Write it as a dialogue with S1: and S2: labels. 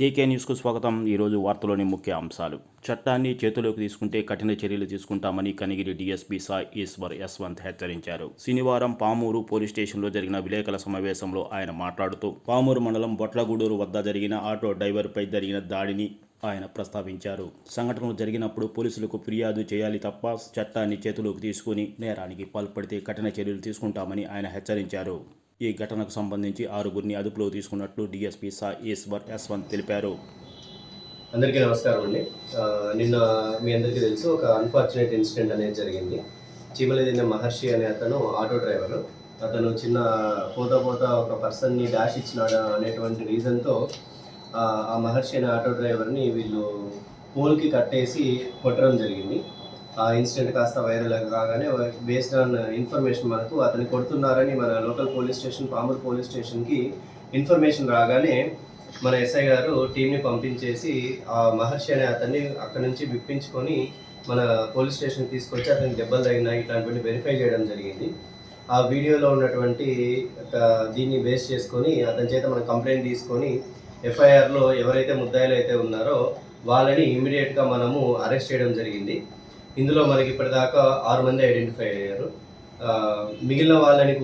S1: DK న్యూస్కు స్వాగతం. ఈరోజు వార్తలోని ముఖ్య అంశాలు. చట్టాన్ని చేతిలోకి తీసుకుంటే కఠిన చర్యలు తీసుకుంటామని కనిగిరి డీఎస్పీ సాయి ఈశ్వర్ యశ్వంత్ హెచ్చరించారు. శనివారం పామూరు పోలీస్ స్టేషన్లో జరిగిన విలేకరుల సమావేశంలో ఆయన మాట్లాడుతూ పామూరు మండలం బొట్లగూడూరు వద్ద జరిగిన ఆటో డ్రైవర్పై జరిగిన దాడిని ఆయన ప్రస్తావించారు. సంఘటనలు జరిగినప్పుడు పోలీసులకు ఫిర్యాదు చేయాలి తప్ప చట్టాన్ని చేతిలోకి తీసుకుని నేరానికి పాల్పడితే కఠిన చర్యలు తీసుకుంటామని ఆయన హెచ్చరించారు. ఈ ఘటనకు సంబంధించి ఆరుగురిని అదుపులో తీసుకున్నట్లు డీఎస్పీ సా ఈశ్వర్ యశ్వంత్ తెలిపారు.
S2: అందరికీ నమస్కారం అండి. నిన్న మీ అందరికీ తెలుసు ఒక అన్ఫార్చునేట్ ఇన్సిడెంట్ అనేది జరిగింది. చీమలదిన్న మహర్షి అనే అతను ఆటో డ్రైవర్. అతను చిన్న పోతా పోతా ఒక పర్సన్ని డాష్ ఇచ్చినాడు అనేటువంటి రీజన్తో ఆ మహర్షి అనే ఆటో డ్రైవర్ని వీళ్ళు పోల్కి కట్టేసి కొట్టడం జరిగింది. ఆ ఇన్సిడెంట్ కాస్త వైరల్ కాగానే బేస్డ్ ఆన్ ఇన్ఫర్మేషన్ మనకు అతన్ని కొడుతున్నారని మన local police station Pamuru police స్టేషన్కి ఇన్ఫర్మేషన్ రాగానే మన ఎస్ఐ గారు టీంని పంపించేసి ఆ మహర్షి అనే అతన్ని అక్కడ నుంచి విప్పించుకొని మన పోలీస్ స్టేషన్ తీసుకొచ్చి అతనికి దెబ్బలు తగిన ఇట్లాంటివన్నీ వెరిఫై చేయడం జరిగింది. ఆ వీడియోలో ఉన్నటువంటి దీన్ని బేస్ చేసుకొని అతని చేత మనం కంప్లైంట్ తీసుకొని ఎఫ్ఐఆర్లో ఎవరైతే ముద్దాయిలు అయితే ఉన్నారో వాళ్ళని ఇమీడియట్గా మనము అరెస్ట్ చేయడం జరిగింది. ఇందులో మనకి ఇప్పటిదాకా ఆరు మంది ఐడెంటిఫై అయ్యారు. ఆ, మిగిలిన వాళ్ళని